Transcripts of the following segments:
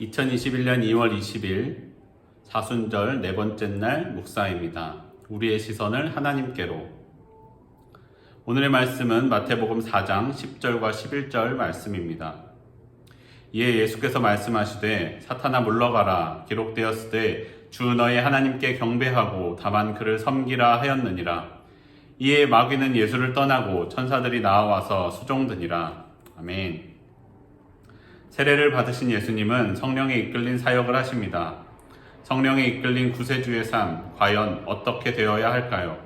2021년 2월 20일 사순절 네 번째 날 묵사입니다. 우리의 시선을 하나님께로. 오늘의 말씀은 마태복음 4장 10절과 11절 말씀입니다. 이에 예수께서 말씀하시되 사탄아 물러가라 기록되었을 때주 너의 하나님께 경배하고 다만 그를 섬기라 하였느니라. 이에 마귀는 예수를 떠나고 천사들이 나와서 수종드니라. 아멘. 세례를 받으신 예수님은 성령에 이끌린 사역을 하십니다. 성령에 이끌린 구세주의 삶, 과연 어떻게 되어야 할까요?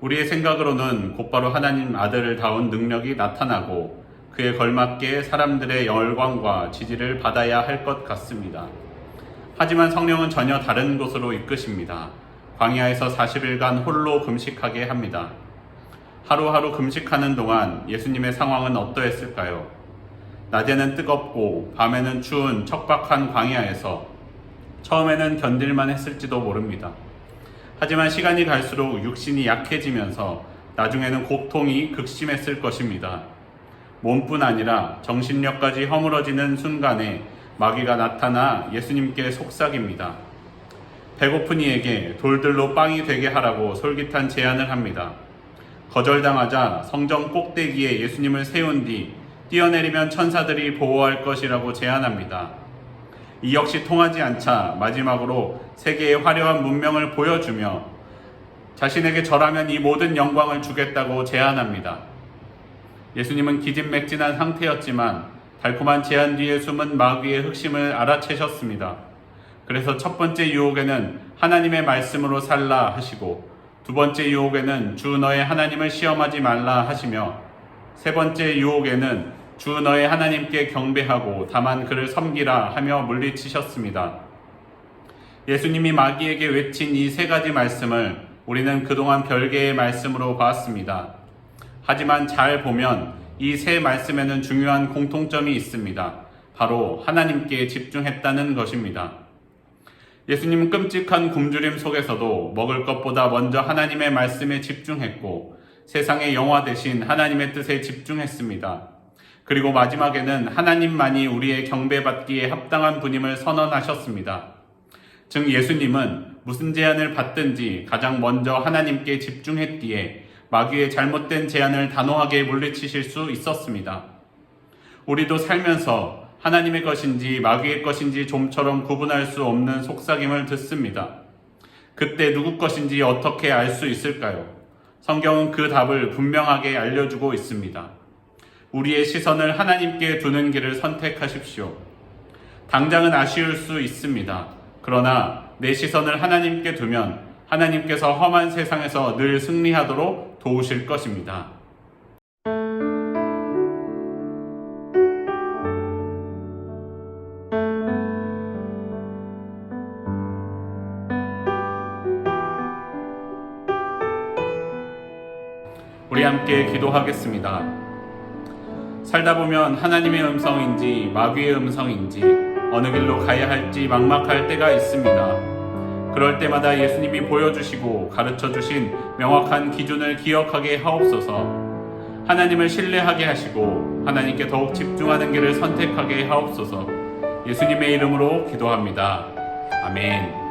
우리의 생각으로는 곧바로 하나님 아들을 다운 능력이 나타나고 그에 걸맞게 사람들의 열광과 지지를 받아야 할 것 같습니다. 하지만 성령은 전혀 다른 곳으로 이끄십니다. 광야에서 40일간 홀로 금식하게 합니다. 하루하루 금식하는 동안 예수님의 상황은 어떠했을까요? 낮에는 뜨겁고 밤에는 추운 척박한 광야에서 처음에는 견딜만 했을지도 모릅니다. 하지만 시간이 갈수록 육신이 약해지면서 나중에는 고통이 극심했을 것입니다. 몸뿐 아니라 정신력까지 허물어지는 순간에 마귀가 나타나 예수님께 속삭입니다. 배고픈 이에게 돌들로 빵이 되게 하라고 솔깃한 제안을 합니다. 거절당하자 성전 꼭대기에 예수님을 세운 뒤 뛰어내리면 천사들이 보호할 것이라고 제안합니다. 이 역시 통하지 않자 마지막으로 세계의 화려한 문명을 보여주며 자신에게 절하면 이 모든 영광을 주겠다고 제안합니다. 예수님은 기진맥진한 상태였지만 달콤한 제안 뒤에 숨은 마귀의 흑심을 알아채셨습니다. 그래서 첫 번째 유혹에는 하나님의 말씀으로 살라 하시고 두 번째 유혹에는 주 너의 하나님을 시험하지 말라 하시며 세 번째 유혹에는 주 너의 하나님께 경배하고 다만 그를 섬기라 하며 물리치셨습니다. 예수님이 마귀에게 외친 이 세 가지 말씀을 우리는 그동안 별개의 말씀으로 봤습니다. 하지만 잘 보면 이 세 말씀에는 중요한 공통점이 있습니다. 바로 하나님께 집중했다는 것입니다. 예수님은 끔찍한 굶주림 속에서도 먹을 것보다 먼저 하나님의 말씀에 집중했고 세상의 영화 대신 하나님의 뜻에 집중했습니다. 그리고 마지막에는 하나님만이 우리의 경배받기에 합당한 분임을 선언하셨습니다. 즉 예수님은 무슨 제안을 받든지 가장 먼저 하나님께 집중했기에 마귀의 잘못된 제안을 단호하게 물리치실 수 있었습니다. 우리도 살면서 하나님의 것인지 마귀의 것인지 좀처럼 구분할 수 없는 속삭임을 듣습니다. 그때 누구 것인지 어떻게 알 수 있을까요? 성경은 그 답을 분명하게 알려주고 있습니다. 우리의 시선을 하나님께 두는 길을 선택하십시오. 당장은 아쉬울 수 있습니다. 그러나 내 시선을 하나님께 두면 하나님께서 험한 세상에서 늘 승리하도록 도우실 것입니다. 우리 함께 기도하겠습니다. 살다 보면 하나님의 음성인지 마귀의 음성인지 어느 길로 가야 할지 막막할 때가 있습니다. 그럴 때마다 예수님이 보여주시고 가르쳐 주신 명확한 기준을 기억하게 하옵소서. 하나님을 신뢰하게 하시고 하나님께 더욱 집중하는 길을 선택하게 하옵소서. 예수님의 이름으로 기도합니다. 아멘.